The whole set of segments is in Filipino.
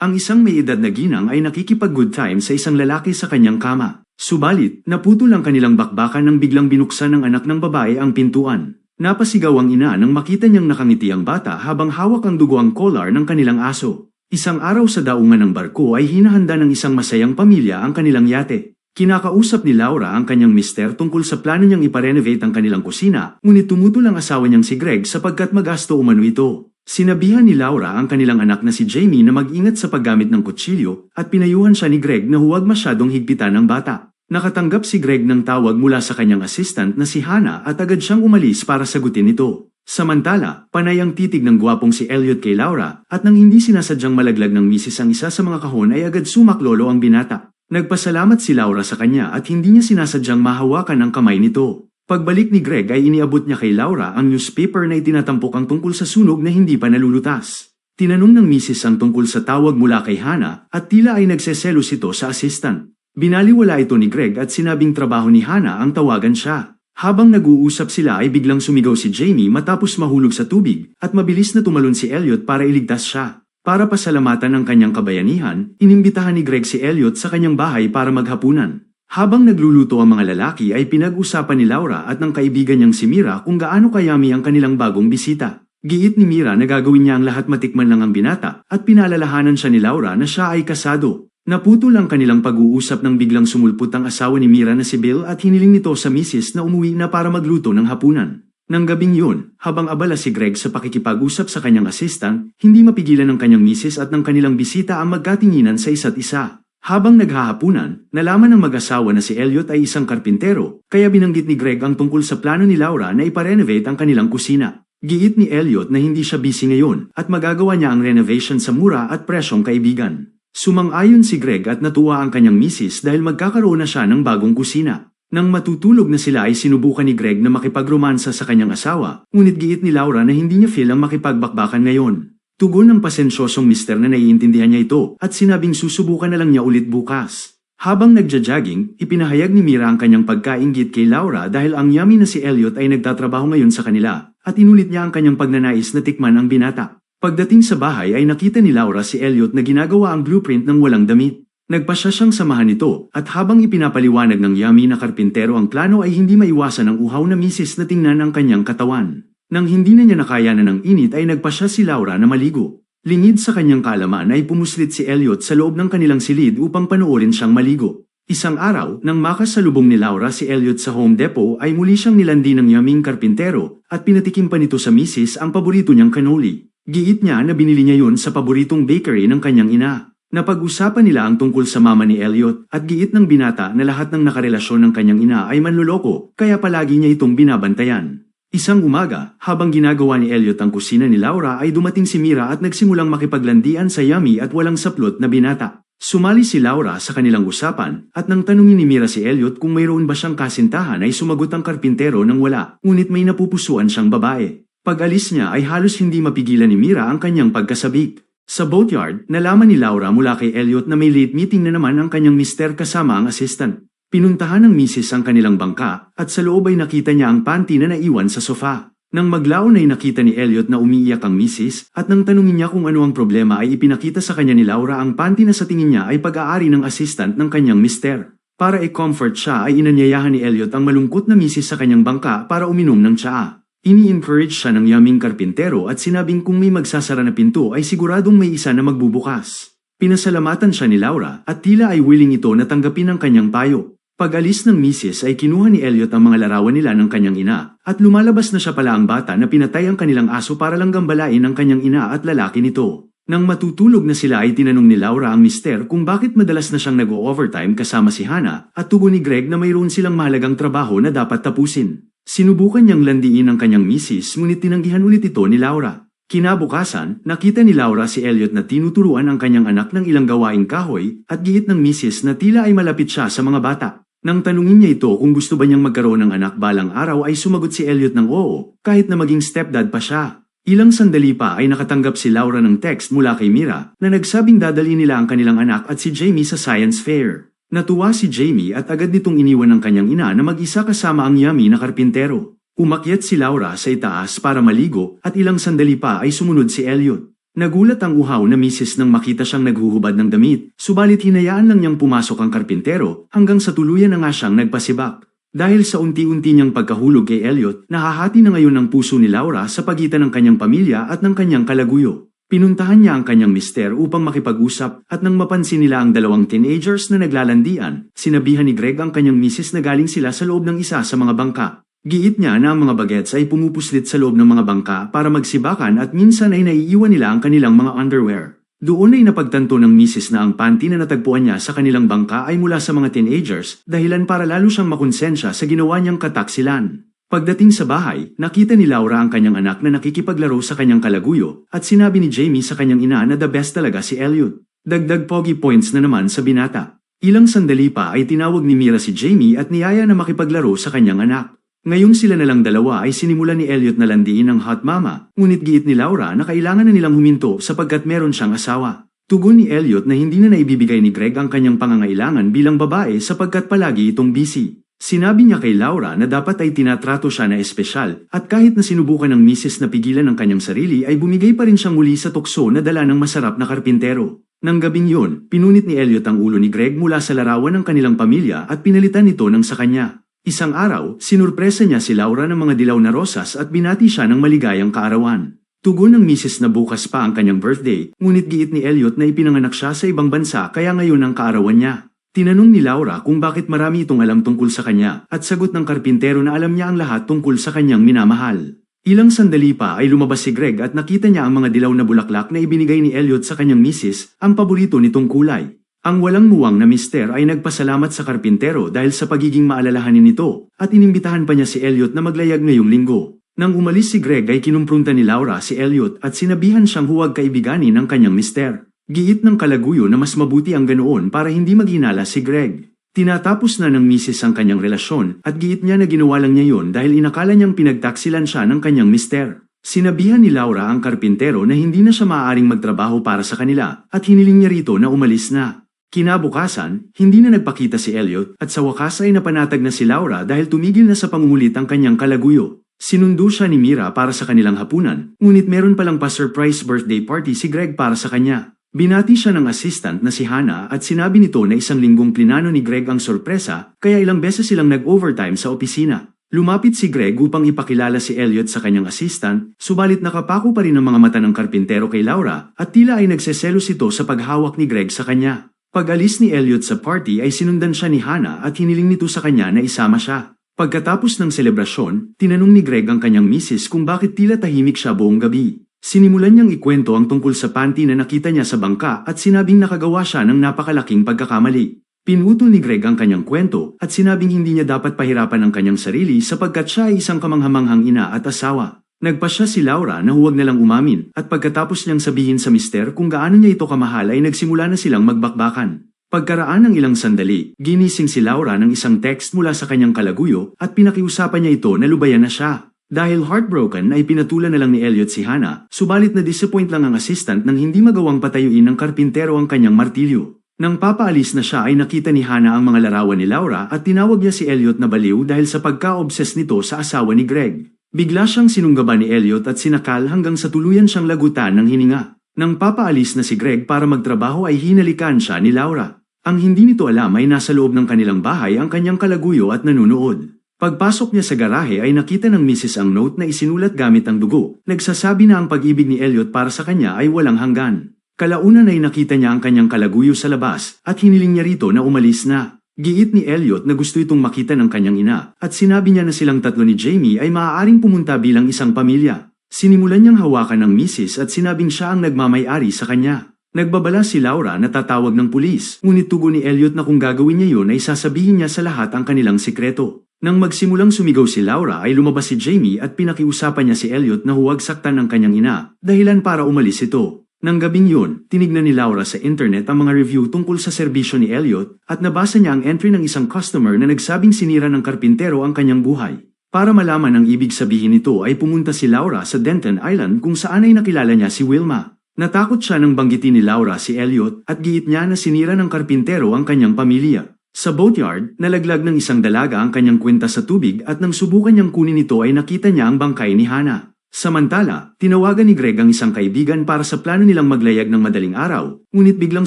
Ang isang may edad na ginang ay nakikipag-good time sa isang lalaki sa kanyang kama. Subalit, naputol ang kanilang bakbakan nang biglang binuksan ng anak ng babae ang pintuan. Napasigaw ang ina nang makita niyang nakangiti ang bata habang hawak ang dugo ang collar ng kanilang aso. Isang araw sa daungan ng barko ay hinahanda ng isang masayang pamilya ang kanilang yate. Kinakausap ni Laura ang kanyang mister tungkol sa plano niyang iparenovate ang kanilang kusina, ngunit tumutol ang asawa niyang si Greg sapagkat magasto umano ito. Sinabihan ni Laura ang kanilang anak na si Jamie na mag-ingat sa paggamit ng kutsilyo at pinayuhan siya ni Greg na huwag masyadong higpitan ng bata. Nakatanggap si Greg ng tawag mula sa kanyang assistant na si Hannah at agad siyang umalis para sagutin ito. Samantala, panay ang titig ng gwapong si Elliot kay Laura at nang hindi sinasadyang malaglag ng misis ang isa sa mga kahon ay agad sumaklolo ang binata. Nagpasalamat si Laura sa kanya at hindi niya sinasadyang mahawakan ang kamay nito. Pagbalik ni Greg ay iniabot niya kay Laura ang newspaper na itinatampok ang tungkol sa sunog na hindi pa nalulutas. Tinanong ng misis ang tungkol sa tawag mula kay Hannah at tila ay nagseselos ito sa assistant. Binaliwala ito ni Greg at sinabing trabaho ni Hannah ang tawagan siya. Habang nag-uusap sila ay biglang sumigaw si Jamie matapos mahulog sa tubig at mabilis na tumalon si Elliot para iligtas siya. Para pasalamatan ang kanyang kabayanihan, inimbitahan ni Greg si Elliot sa kanyang bahay para maghapunan. Habang nagluluto ang mga lalaki ay pinag-usapan ni Laura at ng kaibigan niyang si Mira kung gaano kayami ang kanilang bagong bisita. Giit ni Mira na gagawin niya ang lahat matikman lang ang binata at pinalalahanan siya ni Laura na siya ay kasado. Naputol ang kanilang pag-uusap nang biglang sumulpot ang asawa ni Mira na si Bill at hiniling nito sa misis na umuwi na para magluto ng hapunan. Nang gabing yun, habang abala si Greg sa pakikipag-usap sa kanyang assistant, hindi mapigilan ng kanyang misis at ng kanilang bisita ang magkatinginan sa isa't isa. Habang naghahapunan, nalaman ng mag-asawa na si Elliot ay isang karpintero, kaya binanggit ni Greg ang tungkol sa plano ni Laura na iparenovate ang kanilang kusina. Giit ni Elliot na hindi siya busy ngayon at magagawa niya ang renovation sa mura at presyong kaibigan. Sumang-ayon si Greg at natuwa ang kanyang misis dahil magkakaroon na siya ng bagong kusina. Nang matutulog na sila ay sinubukan ni Greg na makipagromansa sa kanyang asawa, ngunit giit ni Laura na hindi niya feel ang makipagbakbakan ngayon. Tugon ng pasensyosong mister na naiintindihan niya ito at sinabing susubukan na lang niya ulit bukas. Habang nagja-jogging, ipinahayag ni Mira ang kanyang pagkaingit kay Laura dahil ang yummy na si Elliot ay nagtatrabaho ngayon sa kanila at inulit niya ang kanyang pagnanais na tikman ang binata. Pagdating sa bahay ay nakita ni Laura si Elliot na ginagawa ang blueprint ng walang damit. Nagpasya siyang samahan nito at habang ipinapaliwanag ng yummy na karpintero ang plano ay hindi maiwasan ang uhaw na misis na tingnan ang kanyang katawan. Nang hindi na niya nakayanan ng init ay nagpasya si Laura na maligo. Lingid sa kanyang kaalaman ay pumuslit si Elliot sa loob ng kanilang silid upang panoorin siyang maligo. Isang araw, nang makasalubong ni Laura si Elliot sa Home Depot ay muli siyang nilandi ng yaming karpintero at pinatikim pa nito sa misis ang paborito niyang cannoli. Giit niya na binili niya yun sa paboritong bakery ng kanyang ina. Napag-usapan nila ang tungkol sa mama ni Elliot at giit ng binata na lahat ng nakarelasyon ng kanyang ina ay manloloko kaya palagi niya itong binabantayan. Isang umaga, habang ginagawa ni Elliot ang kusina ni Laura ay dumating si Mira at nagsimulang makipaglandian sa yummy at walang saplot na binata. Sumali si Laura sa kanilang usapan at nang tanungin ni Mira si Elliot kung mayroon ba siyang kasintahan ay sumagot ang karpintero ng wala, ngunit may napupusuan siyang babae. Pag-alis niya ay halos hindi mapigilan ni Mira ang kanyang pagkasabik. Sa boatyard, nalaman ni Laura mula kay Elliot na may late meeting na naman ang kanyang mister kasama ang assistant. Pinuntahan ng misis ang kanilang bangka at sa loob ay nakita niya ang panty na naiwan sa sofa. Nang maglaon ay nakita ni Elliot na umiiyak ang misis at nang tanungin niya kung ano ang problema ay ipinakita sa kanya ni Laura ang panty na sa tingin niya ay pag-aari ng assistant ng kanyang mister. Para i-comfort siya ay inanyayahan ni Elliot ang malungkot na misis sa kanyang bangka para uminom ng tsaa. Ini-encourage siya ng yaming karpintero at sinabing kung may magsasara na pinto ay siguradong may isa na magbubukas. Pinasalamatan siya ni Laura at tila ay willing ito na tanggapin ang kanyang payo. Pag-alis ng misis ay kinuha ni Elliot ang mga larawan nila ng kanyang ina at lumalabas na siya pala ang bata na pinatay ang kanilang aso para lang gambalain ang kanyang ina at lalaki nito. Nang matutulog na sila ay tinanong ni Laura ang mister kung bakit madalas na siyang nag-overtime kasama si Hannah at tugon ni Greg na mayroon silang mahalagang trabaho na dapat tapusin. Sinubukan niyang landiin ang kanyang misis ngunit tinanggihan ulit ito ni Laura. Kinabukasan, nakita ni Laura si Elliot na tinuturuan ang kanyang anak ng ilang gawaing kahoy at giit ng misis na tila ay malapit siya sa mga bata. Nang tanungin niya ito kung gusto ba niyang magkaroon ng anak balang araw ay sumagot si Elliot ng oo, kahit na maging stepdad pa siya. Ilang sandali pa ay nakatanggap si Laura ng text mula kay Mira na nagsabing dadali nila ang kanilang anak at si Jamie sa science fair. Natuwa si Jamie at agad nitong iniwan ng kanyang ina na mag-isa kasama ang yummy na karpintero. Umakyat si Laura sa itaas para maligo at ilang sandali pa ay sumunod si Elliot. Nagulat ang uhaw na misis nang makita siyang naghuhubad ng damit, subalit hinayaan lang niyang pumasok ang karpintero hanggang sa tuluyan na nga siyang nagpasibak. Dahil sa unti-unti niyang pagkahulog kay Elliot, nahahati na ngayon ang puso ni Laura sa pagitan ng kanyang pamilya at ng kanyang kalaguyo. Pinuntahan niya ang kanyang mister upang makipag-usap at nang mapansin nila ang dalawang teenagers na naglalandian, sinabihan ni Greg ang kanyang misis na galing sila sa loob ng isa sa mga bangka. Giit niya na ang mga bagets ay pumupuslit sa loob ng mga bangka para magsibakan at minsan ay naiiwan nila ang kanilang mga underwear. Doon ay napagtanto ng misis na ang panty na natagpuan niya sa kanilang bangka ay mula sa mga teenagers, dahilan para lalo siyang makonsensya sa ginawa niyang kataksilan. Pagdating sa bahay, nakita ni Laura ang kanyang anak na nakikipaglaro sa kanyang kalaguyo at sinabi ni Jamie sa kanyang ina na the best talaga si Elliot. Dagdag pogi points na naman sa binata. Ilang sandali pa ay tinawag ni Mira si Jamie at niyaya na makipaglaro sa kanyang anak. Ngayong sila na lang dalawa ay sinimulan ni Elliot na landiin ang hot mama, ngunit giit ni Laura na kailangan na nilang huminto sapagkat meron siyang asawa. Tugon ni Elliot na hindi na naibibigay ni Greg ang kanyang pangangailangan bilang babae sapagkat palagi itong busy. Sinabi niya kay Laura na dapat ay tinatrato siya na espesyal at kahit na sinubukan ng misis na pigilan ang kanyang sarili ay bumigay pa rin siyang muli sa tukso na dala ng masarap na karpintero. Nang gabing yun, pinunit ni Elliot ang ulo ni Greg mula sa larawan ng kanilang pamilya at pinalitan ito ng sa kanya. Isang araw, sinurpresa niya si Laura ng mga dilaw na rosas at binati siya ng maligayang kaarawan. Tugon ng misis na bukas pa ang kanyang birthday, ngunit giit ni Elliot na ipinanganak siya sa ibang bansa kaya ngayon ang kaarawan niya. Tinanong ni Laura kung bakit marami itong alam tungkol sa kanya at sagot ng karpintero na alam niya ang lahat tungkol sa kanyang minamahal. Ilang sandali pa ay lumabas si Greg at nakita niya ang mga dilaw na bulaklak na ibinigay ni Elliot sa kanyang misis, ang paborito nitong kulay. Ang walang muwang na mister ay nagpasalamat sa karpintero dahil sa pagiging maalalahanin nito at inimbitahan pa niya si Elliot na maglayag ngayong linggo. Nang umalis si Greg ay kinumprunta ni Laura si Elliot at sinabihan siyang huwag kaibiganin ng kanyang mister. Giit ng kalaguyo na mas mabuti ang ganoon para hindi maghinala si Greg. Tinatapos na ng misis ang kanyang relasyon at giit niya na ginawa lang niya yon dahil inakala niyang pinagtaksilan siya ng kanyang mister. Sinabihan ni Laura ang karpintero na hindi na siya maaaring magtrabaho para sa kanila at hiniling niya rito na umalis na. Kinabukasan, hindi na nagpakita si Elliot at sa wakas ay napanatag na si Laura dahil tumigil na sa pangungulit ang kanyang kalaguyo. Sinundo siya ni Mira para sa kanilang hapunan, ngunit meron palang pa surprise birthday party si Greg para sa kanya. Binati siya ng assistant na si Hannah at sinabi nito na isang linggong plinano ni Greg ang sorpresa kaya ilang beses silang nag-overtime sa opisina. Lumapit si Greg upang ipakilala si Elliot sa kanyang assistant, subalit nakapako pa rin ang mga mata ng karpintero kay Laura at tila ay nagseselos ito sa paghawak ni Greg sa kanya. Pag-alis ni Elliot sa party ay sinundan siya ni Hannah at hiniling nito sa kanya na isama siya. Pagkatapos ng selebrasyon, tinanong ni Greg ang kanyang misis kung bakit tila tahimik siya buong gabi. Sinimulan niyang ikwento ang tungkol sa panty na nakita niya sa bangka at sinabing nakagawa siya ng napakalaking pagkakamali. Pinutol ni Greg ang kanyang kwento at sinabing hindi niya dapat pahirapan ang kanyang sarili sapagkat siya ay isang kamanghamanghang ina at asawa. Nagpasya si Laura na huwag na lang umamin at pagkatapos niyang sabihin sa mister kung gaano niya ito kamahal ay nagsimula na silang magbakbakan. Pagkaraan ng ilang sandali, ginising si Laura ng isang text mula sa kanyang kalaguyo at pinakiusapan niya ito na lubayan na siya. Dahil heartbroken ay pinatulan na lang ni Elliot si Hannah, subalit na disappoint lang ang assistant nang hindi magawang patayuin ng karpintero ang kanyang martilyo. Nang papaalis na siya ay nakita ni Hannah ang mga larawan ni Laura at tinawag niya si Elliot na baliw dahil sa pagka-obses nito sa asawa ni Greg. Bigla siyang sinunggaban ni Elliot at sinakal hanggang sa tuluyan siyang lagutan ng hininga. Nang papaalis na si Greg para magtrabaho ay hinalikan siya ni Laura. Ang hindi nito alam ay nasa loob ng kanilang bahay ang kanyang kalaguyo at nanunood. Pagpasok niya sa garahe ay nakita ng misis ang note na isinulat gamit ang dugo. Nagsasabi na ang pag-ibig ni Elliot para sa kanya ay walang hanggan. Kalaunan ay nakita niya ang kanyang kalaguyo sa labas at hiniling niya rito na umalis na. Giit ni Elliot na gusto itong makita ng kanyang ina at sinabi niya na silang tatlo ni Jamie ay maaaring pumunta bilang isang pamilya. Sinimulan niyang hawakan ng misis at sinabing siya ang nagmamay-ari sa kanya. Nagbabala si Laura na tatawag ng pulis, ngunit tugon ni Elliot na kung gagawin niya yon ay sasabihin niya sa lahat ang kanilang sikreto. Nang magsimulang sumigaw si Laura ay lumabas si Jamie at pinakiusapan niya si Elliot na huwag saktan ng kanyang ina, dahilan para umalis ito. Nang gabing yun, tinignan ni Laura sa internet ang mga review tungkol sa serbisyo ni Elliot at nabasa niya ang entry ng isang customer na nagsabing sinira ng karpintero ang kanyang buhay. Para malaman ang ibig sabihin nito ay pumunta si Laura sa Denton Island kung saan ay nakilala niya si Wilma. Natakot siya nang banggitin ni Laura si Elliot at giit niya na sinira ng karpintero ang kanyang pamilya. Sa boatyard, nalaglag ng isang dalaga ang kanyang kwenta sa tubig at nang subukan niyang kunin ito ay nakita niya ang bangkay ni Hana. Samantala, tinawagan ni Greg ang isang kaibigan para sa plano nilang maglayag ng madaling araw, ngunit biglang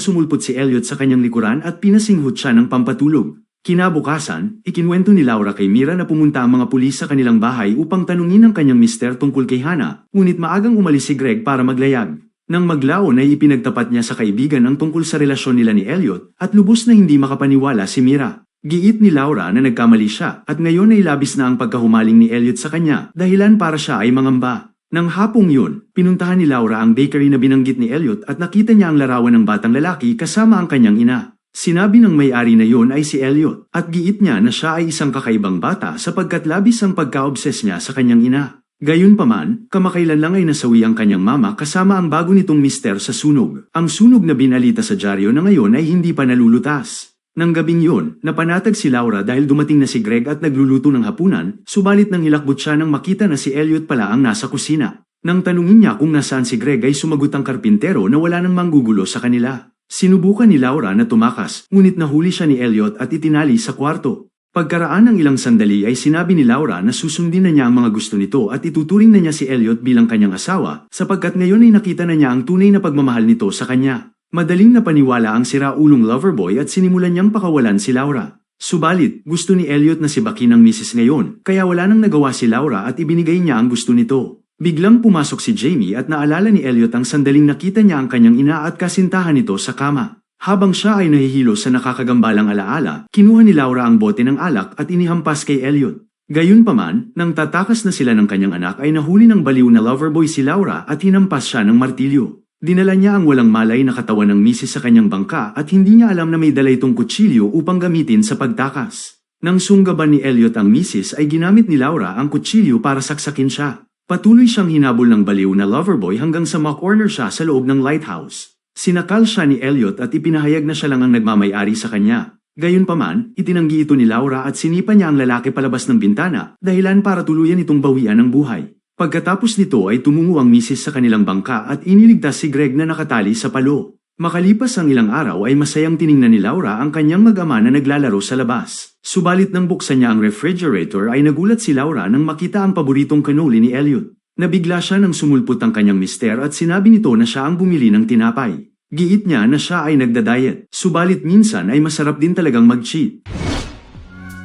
sumulpot si Elliot sa kanyang likuran at pinasinghot siya ng pampatulog. Kinabukasan, ikinwento ni Laura kay Mira na pumunta ang mga pulis sa kanilang bahay upang tanungin ang kanyang mister tungkol kay Hana, ngunit maagang umalis si Greg para maglayag. Nang maglaon ay ipinagtapat niya sa kaibigan ang tungkol sa relasyon nila ni Elliot at lubos na hindi makapaniwala si Mira. Giit ni Laura na nagkamali siya at ngayon ay labis na ang pagkahumaling ni Elliot sa kanya dahilan para siya ay mangamba. Nang hapong yun, pinuntahan ni Laura ang bakery na binanggit ni Elliot at nakita niya ang larawan ng batang lalaki kasama ang kanyang ina. Sinabi ng may-ari na yon ay si Elliot at giit niya na siya ay isang kakaibang bata sapagkat labis ang pagka-obses niya sa kanyang ina. Gayunpaman, kamakailan lang ay nasawi ang kanyang mama kasama ang bago nitong mister sa sunog. Ang sunog na binalita sa dyaryo na ngayon ay hindi pa nalulutas. Nang gabing yun, napanatag si Laura dahil dumating na si Greg at nagluluto ng hapunan, subalit nang hilakbot siya nang makita na si Elliot pala ang nasa kusina. Nang tanungin niya kung nasaan si Greg ay sumagot ang karpintero na wala nang manggugulo sa kanila. Sinubukan ni Laura na tumakas, ngunit nahuli siya ni Elliot at itinali sa kwarto. Pagkaraan ng ilang sandali ay sinabi ni Laura na susundin na niya ang mga gusto nito at ituturing na niya si Elliot bilang kanyang asawa sapagkat ngayon ay nakita na niya ang tunay na pagmamahal nito sa kanya. Madaling napaniwala ang siraulong loverboy at sinimulan niyang pakawalan si Laura. Subalit, gusto ni Elliot na si Baki ng misis ngayon, kaya wala nang nagawa si Laura at ibinigay niya ang gusto nito. Biglang pumasok si Jamie at naalala ni Elliot ang sandaling nakita niya ang kanyang ina at kasintahan nito sa kama. Habang siya ay nahihilo sa nakakagambalang alaala, kinuha ni Laura ang bote ng alak at inihampas kay Elliot. Gayunpaman, nang tatakas na sila ng kanyang anak ay nahuli ng baliw na loverboy si Laura at hinampas siya ng martilyo. Dinala niya ang walang malay na katawan ng misis sa kanyang bangka at hindi niya alam na may dala itong kutsilyo upang gamitin sa pagtakas. Nang sunggaban ni Elliot ang misis ay ginamit ni Laura ang kutsilyo para saksakin siya. Patuloy siyang hinabol ng baliw na loverboy hanggang sa makorner siya sa loob ng lighthouse. Sinakal siya ni Elliot at ipinahayag na siya lang ang nagmamayari sa kanya. Gayunpaman, itinanggi ito ni Laura at sinipa niya ang lalaki palabas ng bintana, dahilan para tuluyan itong bawian ng buhay. Pagkatapos nito ay tumungo ang misis sa kanilang bangka at iniligtas si Greg na nakatali sa palo. Makalipas ang ilang araw ay masayang tiningnan ni Laura ang kanyang mag-ama na naglalaro sa labas. Subalit nang buksan niya ang refrigerator ay nagulat si Laura nang makita ang paboritong cannoli ni Elliot. Nabigla siya nang sumulpot ang kanyang mister at sinabi nito na siya ang bumili ng tinapay. Giit niya na siya ay nagda-diet, subalit minsan ay masarap din talagang mag-cheat.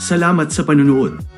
Salamat sa panunood.